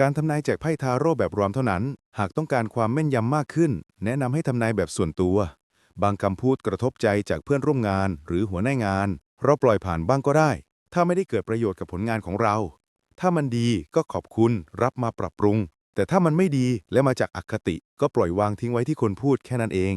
การทำนายแจกไพ่ทาโร่แบบรวมเท่านั้น หากต้องการความแม่นยำมากขึ้น แนะนำให้ทำนายแบบส่วนตัว บางคำพูดกระทบใจจากเพื่อนร่วมงาน หรือหัวหน้างาน เราปล่อยผ่านบ้างก็ได้ ถ้าไม่ได้เกิดประโยชน์กับผลงานของเรา ถ้ามันดีก็ขอบคุณ รับมาปรับปรุง แต่ถ้ามันไม่ดีและมาจากอคติ ก็ปล่อยวางทิ้งไว้ที่คนพูดแค่นั้นเอง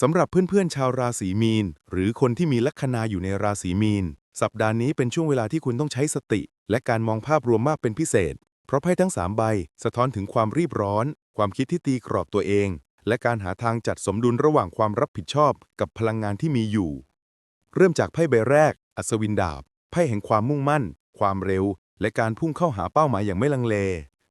สำหรับเพื่อนๆชาวราศีมีน หรือคนที่มีลัคนาอยู่ในราศีมีน สัปดาห์นี้เป็นช่วงเวลาที่คุณต้องใช้สติ และการมองภาพรวมมากเป็นพิเศษ เพราะไพ่ทั้ง3ใบสะท้อนถึงความรีบร้อน ความคิดที่ตีกรอบตัวเอง และการหาทางจัดสมดุลระหว่างความรับผิดชอบกับพลังงานที่มีอยู่ เริ่มจากไพ่ใบแรก อัศวินดาบ ไพ่แห่งความมุ่งมั่น ความเร็ว และการพุ่งเข้าหาเป้าหมายอย่างไม่ลังเล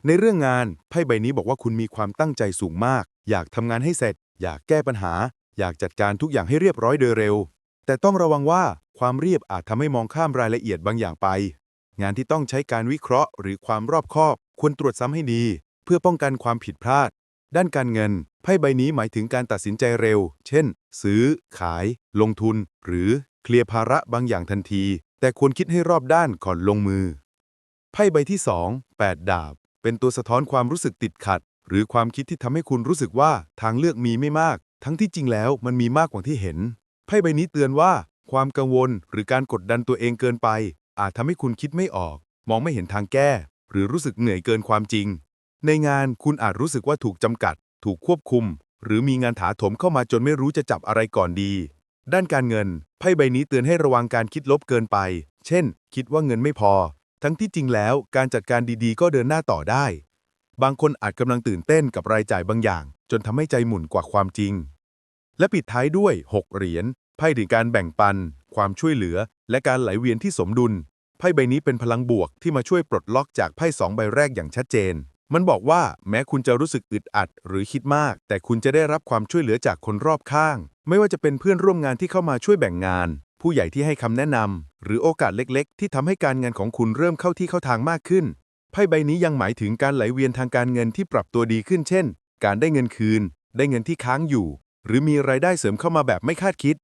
ในเรื่องงานไพ่ใบนี้บอกว่าคุณมีความตั้งใจสูงมาก อยากทำงานให้เสร็จ อยากแก้ปัญหา อยากจัดการทุกอย่างให้เรียบร้อยโดยเร็ว แต่ต้องระวังว่าความเรียบอาจทำให้มองข้ามรายละเอียดบางอย่างไป งานที่ต้องใช้การวิเคราะห์ หรือความรอบคอบ ควรตรวจซ้ำให้ดี เพื่อป้องกันความผิดพลาด ด้านการเงิน ไพ่ใบนี้หมายถึงการตัดสินใจเร็ว เช่น ซื้อ ขาย ลงทุน หรือเคลียร์ภาระบางอย่างทันที แต่ควรคิดให้รอบด้านก่อนลงมือ ไพ่ใบที่ 2 8 ดาบ เป็นตัวสะท้อนความรู้สึกติดขัด หรือความคิดที่ทำให้คุณรู้สึกว่าทางเลือกมีไม่มาก ทั้งที่จริงแล้วมันมีมากกว่าที่เห็น ไพ่ใบนี้เตือนว่าความกังวลหรือการกดดันตัวเองเกินไป อาจทำให้คุณคิดไม่ออก มองไม่เห็นทางแก้ หรือรู้สึกเหนื่อยเกินความจริง ในงานคุณอาจรู้สึกว่าถูกจำกัด ถูกควบคุม หรือมีงานถาโถมเข้ามาจนไม่รู้จะจับอะไรก่อนดี ด้านการเงิน ไพ่ใบนี้เตือนให้ระวังการคิดลบเกินไป เช่น คิดว่าเงินไม่พอ ทั้งที่จริงแล้วการจัดการดีๆ ก็เดินหน้าต่อได้ บางคนอาจกำลังตื่นเต้นกับรายจ่ายบางอย่าง จนทำให้ใจหมุนกว่าความจริง และปิดท้ายด้วย 6 เหรียญไพ่ถึงการแบ่งปัน ความช่วยเหลือ และการไหลเวียนที่สมดุล ไพ่ใบนี้เป็นพลังบวกที่มาช่วยปลดล็อกจากไพ่สองใบแรกอย่างชัดเจน มันบอกว่าแม้คุณจะรู้สึกอึดอัดหรือคิดมาก แต่คุณจะได้รับความช่วยเหลือจากคนรอบข้าง ไม่ว่าจะเป็นเพื่อนร่วมงานที่เข้ามาช่วยแบ่งงาน ผู้ใหญ่ที่ให้คำแนะนำหรือโอกาสเล็ก ๆ ที่ทำให้การงานของคุณเริ่มเข้าที่เข้าทางมากขึ้น ไพ่ใบนี้ยังหมายถึงการไหลเวียนทางการเงินที่ปรับตัวดีขึ้น เช่น การได้เงินคืน ได้เงินที่ค้างอยู่ หรือมีรายได้เสริมเข้ามาแบบไม่คาดคิด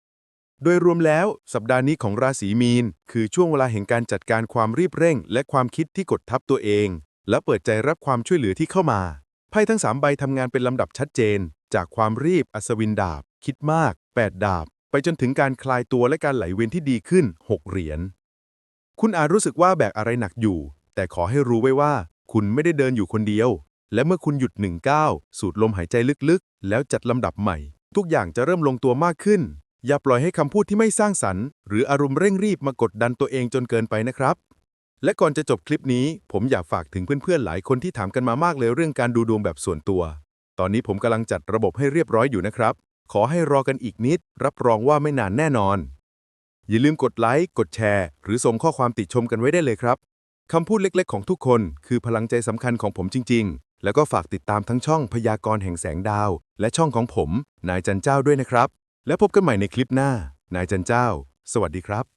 โดยรวมแล้ว สัปดาห์นี้ของราศีมีน คือช่วงเวลาแห่งการจัดการความรีบเร่ง และความคิดที่กดทับตัวเอง และเปิดใจรับความช่วยเหลือที่เข้ามาไพ่ทั้ง 3 ใบทำงานเป็นลำดับชัดเจน จากความรีบอัศวินดาบ คิดมาก 8 ดาบ ไปจนถึงการคลายตัวและการไหลเวียนที่ดีขึ้น 6 เหรียญคุณอาจรู้สึกว่าแบกอะไรหนักอยู่ แต่ขอให้รู้ไว้ว่า คุณไม่ได้เดินอยู่คนเดียว และเมื่อคุณหยุดหนึ่งก้าวสูดลมหายใจลึกๆ แล้วจัดลำดับใหม่ ทุกอย่างจะเริ่มลงตัวมากขึ้น อย่าปล่อยให้คำพูดที่ไม่สร้างสรรค์ หรืออารมณ์เร่งรีบมากดดันตัวเองจนเกินไปนะครับ และก่อนจะจบคลิปนี้ ผมอยากฝากถึงเพื่อนๆหลายคนที่ถามกันมามากเลยเรื่องการดูดวงแบบส่วนตัว ตอนนี้ผมกำลังจัดระบบให้เรียบร้อยอยู่นะครับ ขอให้รอกันอีกนิด รับรองว่าไม่นานแน่นอน อย่าลืมกดไลค์กดแชร์ หรือส่งข้อความติชมกันไว้ได้เลยครับคำพูดเล็กๆ ของทุกคนคือพลังใจสำคัญของผมจริง ๆ แล้วก็ฝากติดตามทั้งช่องพยากรณ์แห่งแสงดาว และช่องของผม นายจันเจ้าด้วยนะครับ แล้วพบกันใหม่ในคลิปหน้า นายจันเจ้า สวัสดีครับ